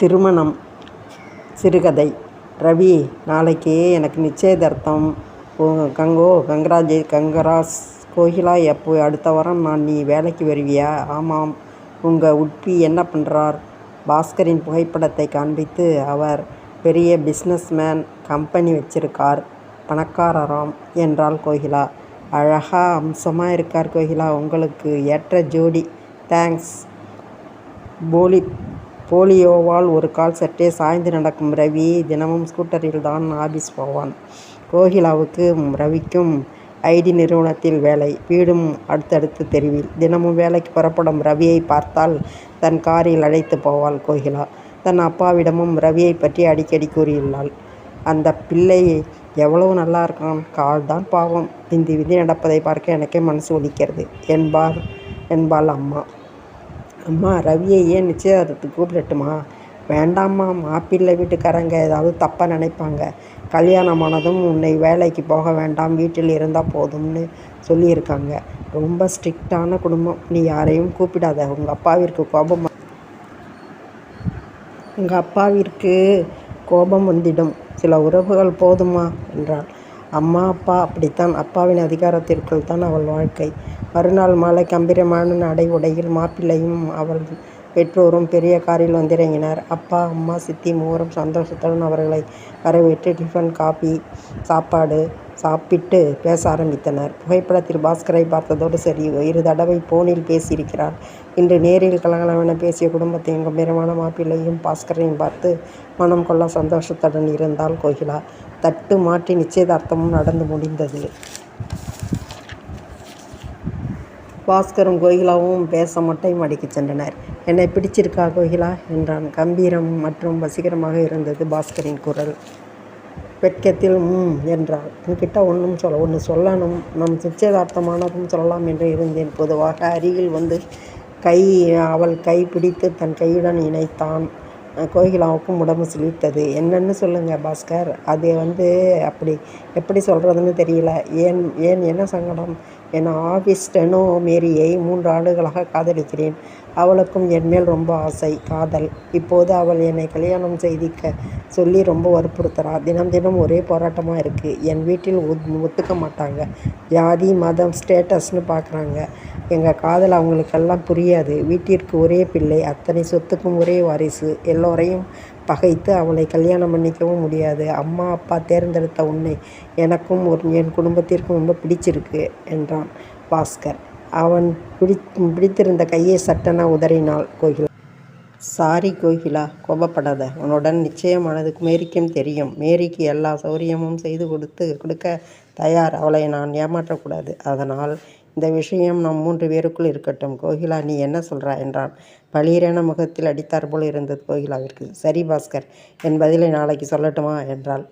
திருமணம். சிறுகதை. ரவி நாளைக்கு எனக்கு நிச்சயதார்த்தம். கங்கோ கங்கராஜ் கங்கராஸ் கோகிலா எப்போ அடுத்த வாரம் நான் நீ வேலைக்கு வருவியா? ஆமாம். உங்கள் உட்பி என்ன பண்ணுறார் பாஸ்கரின் புகைப்படத்தை காண்பித்து அவர் பெரிய பிஸ்னஸ்மேன் கம்பெனி வச்சிருக்கார். பணக்காரராம் என்றாள் கோகிலா. அழகா அம்சமாக இருக்கார் கோகிலா. உங்களுக்கு ஏற்ற ஜோடி. தேங்க்ஸ். போலி போலியோவால் ஒரு கால் சற்றே சாய்ந்து நடக்கும் ரவி தினமும் ஸ்கூட்டரில் தான் ஆபீஸ் போவான். கோகிலாவுக்கும் ரவிக்கும் ஐடி நிறுவனத்தில் வேலை. வீடும் அடுத்தடுத்து தெருவில். தினமும் வேலைக்கு புறப்படும் ரவியை பார்த்தால் தன் காரில் அழைத்து போவாள் கோகிலா. தன் அப்பாவிடமும் ரவியை பற்றி அடிக்கடி கூறியுள்ளாள். அந்த பிள்ளை எவ்வளவு நல்லா இருக்கான். கால் தான் பாவம். விந்தி விந்தி நடப்பதை பார்க்க எனக்கே மனசு ஒலிக்கிறது என்பார் என்பாள் அம்மா. அம்மா ரவியை ஏன் நிச்சயதார்த்தத்துக்கு கூப்பிடட்டுமா? வேண்டாம்மா மாப்பிள்ளை வீட்டுக்காரங்க ஏதாவது தப்பாக நினைப்பாங்க. கல்யாணமானதும் உன்னை வேலைக்கு போக வேண்டாம் வீட்டில் இருந்தால் போதும்னு சொல்லியிருக்காங்க. ரொம்ப ஸ்ட்ரிக்டான குடும்பம். நீ யாரையும் கூப்பிடாத. உங்கள் அப்பாவிற்கு கோபம் உங்கள் அப்பாவிற்கு கோபம் வந்திடும். சில உறவுகள் போதுமா? என்றாள். அம்மா அப்பா அப்படித்தான். அப்பாவின் அதிகாரத்திற்குள் தான் அவள் வாழ்க்கை. மறுநாள் மாலை கம்பீரமான நடை உடையில் மாப்பிள்ளையும் அவள் பெற்றோரும் பெரிய காரில் வந்திறங்கினர். அப்பா அம்மா சித்தி மூவரும் சந்தோஷத்துடன் அவர்களை வரவேற்று டிஃபன் காபி சாப்பாடு சாப்பிட்டு பேச ஆரம்பித்தனர். புகைப்படத்தில் பாஸ்கரை பார்த்ததோடு சரி இரு தடவை போனில் பேசியிருக்கிறார். இன்று நேரில் கலகலவென பேசிய குடும்பத்தையும் கம்பீரமான மாப்பிள்ளையும் பாஸ்கரையும் பார்த்து மனம் கொள்ள சந்தோஷத்துடன் இருந்தாள் கோகிலா. தட்டு மாற்றி நிச்சயதார்த்தமும் நடந்து முடிந்தது. பாஸ்கரும் கோகிலாவும் பேச மட்டையும் அடிக்கச் சென்றனர். என்னை பிடிச்சிருக்கா கோகிலா? என்றான். கம்பீரம் மற்றும் வசீகரமாக இருந்தது பாஸ்கரின் குரல். வெட்கத்தில் ம் என்றாள். என்கிட்ட ஒன்றும் சொல்ல ஒன்று சொல்லணும். நம் நிச்சயதார்த்தமானதும் சொல்லலாம் என்று இருந்தேன். பொதுவாக அருகில் வந்து கை அவள் கை பிடித்து தன் கையுடன் இணைத்தான். கோகிலாவுக்கும் உடம்பு சிலித்தது என்னன்னு சொல்லுங்கள் பாஸ்கர். அது வந்து அப்படி எப்படி சொல்கிறதுன்னு தெரியல. ஏன் ஏன் என்ன சங்கடம்? என் ஆஃபீஸ் டெனோ மேரியை மூன்று ஆண்டுகளாக காதலிக்கிறேன். அவளுக்கும் என் மேல் ரொம்ப ஆசை காதல். இப்போது அவள் என்னை கல்யாணம் செய்திக்க சொல்லி ரொம்ப வற்புறுத்துறா. தினம் தினம் ஒரே போராட்டமாக இருக்குது என் வீட்டில் ஒத் ஒத்துக்க மாட்டாங்க. ஜாதி மதம் ஸ்டேட்டஸ்னு பார்க்குறாங்க எங்கள் காதல் அவங்களுக்கெல்லாம் புரியாது. வீட்டிற்கு ஒரே பிள்ளை அத்தனை சொத்துக்கும் ஒரே வாரிசு. எல்லோரையும் பகைத்து அவளை கல்யாணம் பண்ணிக்கவும் முடியாது. அம்மா அப்பா தேர்ந்தெடுத்த உன்னை எனக்கும் ஒரு என் குடும்பத்திற்கும் ரொம்ப பிடிச்சிருக்கு என்றான் பாஸ்கர். அவன் பிடி பிடித்திருந்த கையை சட்டென உதறினாள் கோகிலா. சாரி கோகிலா கோபப்படாத. உன்னுடன் நிச்சயமானதுக்கு மேரிக்கும் தெரியும். மேரிக்கு எல்லா சௌரியமும் செய்து கொடுத்து கொடுக்க தயார். அவளை நான் ஏமாற்றக்கூடாது. அதனால் இந்த விஷயம் நம் மூன்று பேருக்குள் இருக்கட்டும். கோகிலா நீ என்ன சொல்றா? என்றான். பளீரென முகத்தில் அடித்தார் போல் இருந்தது கோகிலாவிற்கு. சரி பாஸ்கர் என் பதிலை நாளைக்கு சொல்லட்டுமா? என்றாள்.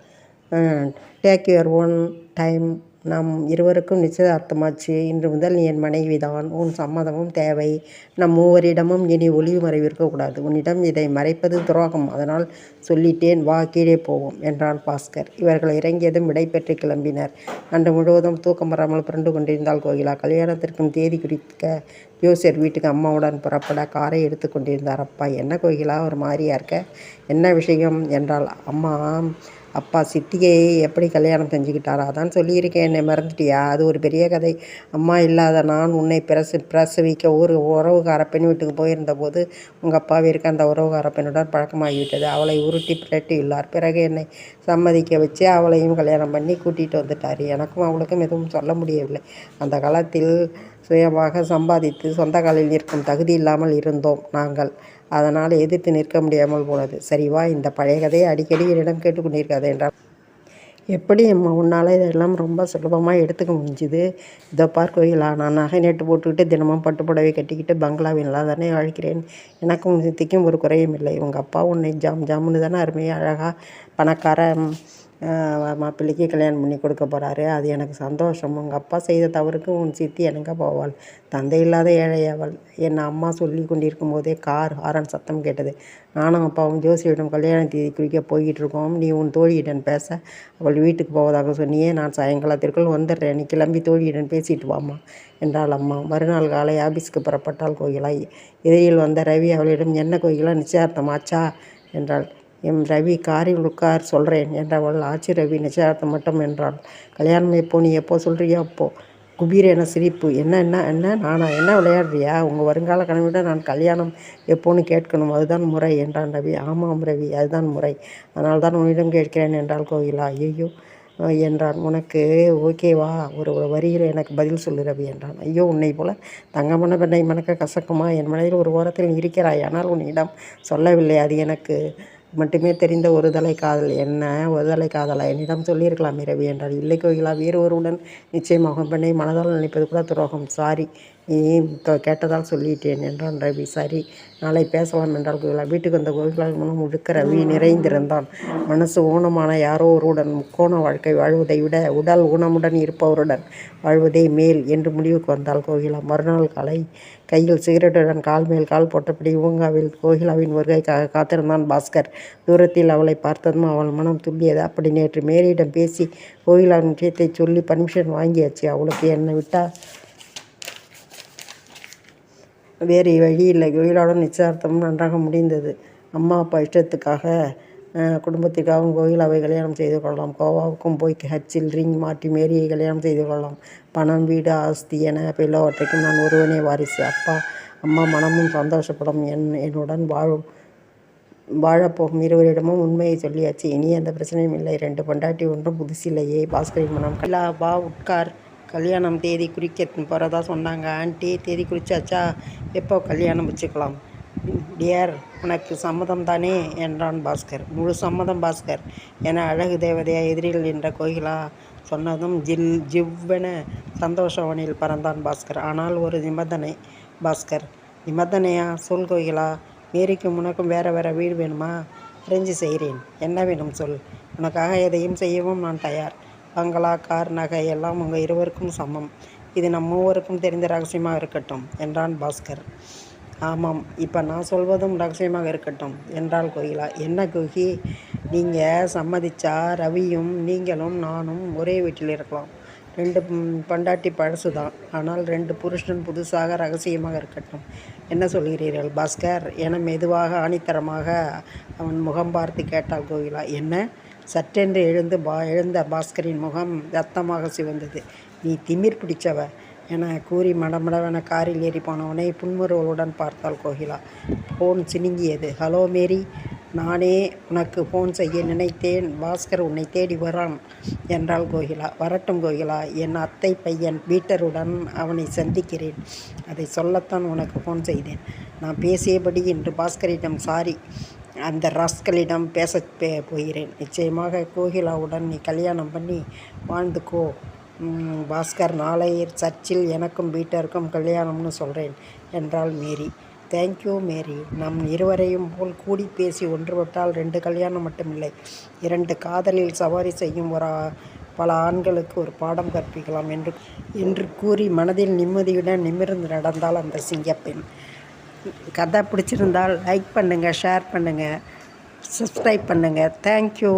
டேக் யுவர் ஓன் டைம் நம் இருவருக்கும் நிச்சயதார்த்தமாச்சு. இன்று முதல் நீ என் மனைவிதான். உன் சம்மதமும் தேவை. நம் மூவரிடமும் இனி ஒளிவு மறைவு இருக்கக்கூடாது. உன்னிடம் இதை மறைப்பது துரோகம். அதனால் சொல்லிட்டேன் வா கீழே போவோம் என்றான் பாஸ்கர். இவர்கள் இறங்கியதும் விடைபெற்று கிளம்பினர். அன்று முழுவதும் தூக்கம் வராமல் புரண்டு கொண்டிருந்தாள் கோகிலா. கல்யாணத்திற்கும் தேதி குறிக்க ஜோசியர் வீட்டுக்கு அம்மாவுடன் புறப்பட காரை எடுத்து கொண்டிருந்தார் அப்பா என்ன கோகிலா ஒரு மாதிரியா இருக்க? என்ன விஷயம் என்றால் அம்மா அப்பா சித்தியை எப்படி கல்யாணம் செஞ்சுக்கிட்டாரா அதான் சொல்லியிருக்கேன். என்னை மறந்துட்டியா? அது ஒரு பெரிய கதை. அம்மா இல்லாத நான் உன்னை பிரச பிரசவிக்க ஒரு உறவுகார பெண் வீட்டுக்கு போயிருந்த போது உங்கள் அப்பாவிற்கு அந்த உறவுகார பெண்ணுடன் பழக்கமாகிவிட்டது. அவளை உருட்டி பிரட்டி உள்ளார். பிறகு என்னை சம்மதிக்க வச்சு அவளையும் கல்யாணம் பண்ணி கூட்டிகிட்டு வந்துட்டார். எனக்கும் அவளுக்கும் எதுவும் சொல்ல முடியவில்லை. அந்த காலத்தில் சுயமாக சம்பாதித்து சொந்த காலில் நிற்கும் தகுதி இல்லாமல் இருந்தோம் நாங்கள். அதனால் எதிர்த்து நிற்க முடியாமல் போனது. சரி வா இந்த பழைய கதையை அடிக்கடி என்னிடம் கேட்டுக்கொண்டிருக்காது என்றார். எப்படி அம்மா உன்னால் இதெல்லாம் ரொம்ப சுலபமாக எடுத்துக்க முடிஞ்சுது? இதோ பார் கோயிலா நான் நகை நெட்டு போட்டுக்கிட்டு தினமும் பட்டு புடவை கட்டிக்கிட்டு பங்களாவின்லாம் தானே அழைக்கிறேன். எனக்கும் திக்கும் ஒரு குறையும் இல்லை. உங்கள் அப்பா உன்னை ஜாம் ஜாமுன்னு தானே அருமையாக அழகாக பணக்கார மாப்பிள்ளைக்கு கல்யாணம் பண்ணி கொடுக்க போகிறாரு அது எனக்கு சந்தோஷம். உங்கள் அப்பா செய்த தவறுக்கு உன் சித்தி எனங்க போவாள். தந்தை இல்லாத ஏழை அவள். என் அம்மா சொல்லி கொண்டிருக்கும் போதே கார் ஹாரன் சத்தம் கேட்டது. நானும் அப்பாவும் ஜோசியிடம் கல்யாண தேதி குறிக்க போய்கிட்டு இருக்கோம். நீ உன் தோழியிடம் பேச. அவள் வீட்டுக்கு போவதாக சொன்னியே நான் சாயங்காலத்திற்குள் வந்துடுறேன். நீ கிளம்பி தோழியிடம் பேசிட்டு வாம்மா என்றாள் அம்மா. மறுநாள் காலை ஆபீஸ்க்கு புறப்பட்டால் கோகிலா எதிரில் வந்த ரவி அவளிடம் என்ன கோகிலா நிச்சயார்த்தமாச்சா? என்றாள். எம் ரவி காரில் உட்கார் சொல்கிறேன் என்றவள் ஆச்சி ரவி நிச்சயார்த்தம் மட்டும் என்றாள். கல்யாணம் எப்போ நீ எப்போ சொல்கிறியோ அப்போ. குபீர் என சிரிப்பு. என்ன என்ன என்ன? நானா என்ன விளையாடுறியா? உங்கள் வருங்கால கனவிட நான் கல்யாணம் எப்போன்னு கேட்கணும். அதுதான் முறை என்றான் ரவி. ஆமாம் ரவி அதுதான் முறை. அதனால் தான் உன்னிடம் கேட்கிறேன் என்றாள் கோகிலா. ஐயோ என்றான். உனக்கு ஓகேவா ஒரு ஒரு வரியில் எனக்கு பதில் சொல்லு ரவி என்றான். ஐயோ உன்னை போல தங்கமான பெண்ணை மணக்க கசக்குமா? என் மனதில் ஒரு ஓரத்தில் நீ இருக்கிறாய். ஆனால் உன்னிடம் சொல்லவில்லை. அது எனக்கு மட்டுமே தெரிந்த ஒரு தலை காதல் என்ன? ஒரு தலை காதலா? என்னிடம் சொல்லியிருக்கலாம் இரவி என்றால் இல்லை கோகிலா வேறு ஒருவருடன் நிச்சயமாக பெண்ணை மனதால் நினைப்பது கூட துரோகம். சாரி நீ கேட்டதால் சொல்லிட்டேன் என்றான் ரவி. சரி நாளை பேசலாம் என்றால் கோகிலா வீட்டுக்கு வந்த கோகிலா மனம் முழுக்க ரவி நிறைந்திருந்தான். மனசு ஊனமான யாரோ ஒருடன் முக்கோண வாழ்க்கை வாழ்வதை விட உடல் ஊனமுடன் இருப்பவருடன் வாழ்வதே மேல் என்று முடிவுக்கு வந்தால் கோகிலா. மறுநாள் காலை கையில் சிகரெட்டுடன் கால் மேல் கால் போட்டபடி ஊங்காவில் கோகிலாவின் வருகைக்காக காத்திருந்தான் பாஸ்கர். தூரத்தில் அவளை பார்த்ததும் அவள் மனம் துள்ளியது. அப்படி நேற்று மேரியிடம் பேசி கோகிலாவின் விஷயத்தை சொல்லி பர்மிஷன் வாங்கியாச்சு. அவளுக்கு என்னை விட்டா வேறு வழி இல்லை. கோயிலாவுடன் நிச்சயார்த்தமும் நன்றாக முடிந்தது. அம்மா அப்பா இஷ்டத்துக்காக அஹ், குடும்பத்திற்காகவும் கோயிலாவை கல்யாணம் செய்து கொள்ளலாம். கோவாவுக்கும் போய் ஹச்சில் ரிங் மாட்டி மேரியை கல்யாணம் செய்து கொள்ளலாம். பணம் வீடு ஆஸ்தி என எல்லாவற்றைக்கும் நான் ஒருவனே வாரிசு. அப்பா அம்மா மனமும் சந்தோஷப்படும். என் என்னுடன் வாழும் வாழப்போகும் இருவரிடமும் உண்மையை சொல்லியாச்சு. இனி எந்த பிரச்சனையும் இல்லை. ரெண்டு பொண்டாட்டி ஒன்றும் புதுசில்லையே. பாஸ்கரின் மனம் கலா பா உட்கார். கல்யாணம் தேதி குறிக்க போகிறதா சொன்னாங்க. ஆண்டி தேதி குறிச்சாச்சா? எப்போ கல்யாணம் வச்சுக்கலாம்? டியர் உனக்கு சம்மதம் தானே? என்றான் பாஸ்கர். முழு சம்மதம் பாஸ்கர். என அழகு தேவதையா எதிரில் என்ற கோகிலா சொன்னதும் ஜில் ஜிவ்வென சந்தோஷவனில் பறந்தான் பாஸ்கர். ஆனால் ஒரு நிபந்தனை பாஸ்கர். நிபந்தனையா? சொல் கோகிலா. மேரிக்கும் உனக்கும் வேறு வேறு வீடு வேணுமா? அரேஞ்சு செய்கிறேன். என்ன வேணும் சொல். உனக்காக எதையும் செய்யவும் நான் தயார். பங்களா கார் நகை எல்லாம் உங்கள் இருவருக்கும் சமம். இது நம் மூவருக்கும் தெரிந்த ரகசியமாக இருக்கட்டும் என்றான் பாஸ்கர். ஆமாம் இப்போ நான் சொல்வதும் ரகசியமாக இருக்கட்டும் என்றாள் கோகிலா. என்ன கோகி நீங்கள் சம்மதிச்சா ரவியும் நீங்களும் நானும் ஒரே வீட்டில் இருக்கலாம். ரெண்டு பண்டாட்டி பழசு தான் ஆனால் ரெண்டு புருஷன் புதுசாக ரகசியமாக இருக்கட்டும். என்ன சொல்கிறீர்கள் பாஸ்கர்? என மெதுவாக ஆணித்தரமாக அவன் முகம் பார்த்து கேட்டாள் கோகிலா. என்ன? சட்டென்று எழுந்து பா எழுந்த பாஸ்கரின் முகம் ரத்தமாக சிவந்தது. நீ திமிர் பிடிச்சவ என கூறி மடமடவென காரில் ஏறி போனவனை புன்முறுவலுடன் பார்த்தாள் கோகிலா. ஃபோன் சினுங்கியது. Hello Mary. நானே உனக்கு ஃபோன் செய்ய நினைத்தேன். பாஸ்கர் உன்னை தேடி வரான் என்றாள் கோகிலா. வரட்டும் கோகிலா. என் அத்தை பையன் பீட்டருடன் அவனை சந்திக்கிறேன். அதை சொல்லத்தான் உனக்கு ஃபோன் செய்தேன். நான் பேசியபடி இன்று பாஸ்கரிடம் சாரி அந்த ராஸ்கலிடம் பேச பே- போகிறேன். நிச்சயமாக கோகிலாவுடன் நீ கல்யாணம் பண்ணி வாழ்ந்துக்கோ. பாஸ்கர் நாளை சர்ச்சில் எனக்கும் பீட்டருக்கும் கல்யாணம்னு சொல்கிறேன் என்றாள் மேரி. தேங்க்யூ மேரி. நம் இருவரையும் போல் கூடி பேசி ஒன்றுபட்டால் ரெண்டு கல்யாணம் மட்டுமில்லை. இரண்டு காதலில் சவாரி செய்யும் ஒரு பல ஆண்களுக்கு ஒரு பாடம் கற்பிக்கலாம் என்று என்று கூறி மனதில் நிம்மதியுடன் நிமிர்ந்து நடந்தால் அந்த சிங்கப்பெண். கதை பிடிச்சிருந்தால் லைக் பண்ணுங்கள் ஷேர் பண்ணுங்கள் சப்ஸ்கிரைப் பண்ணுங்கள் தேங்க்யூ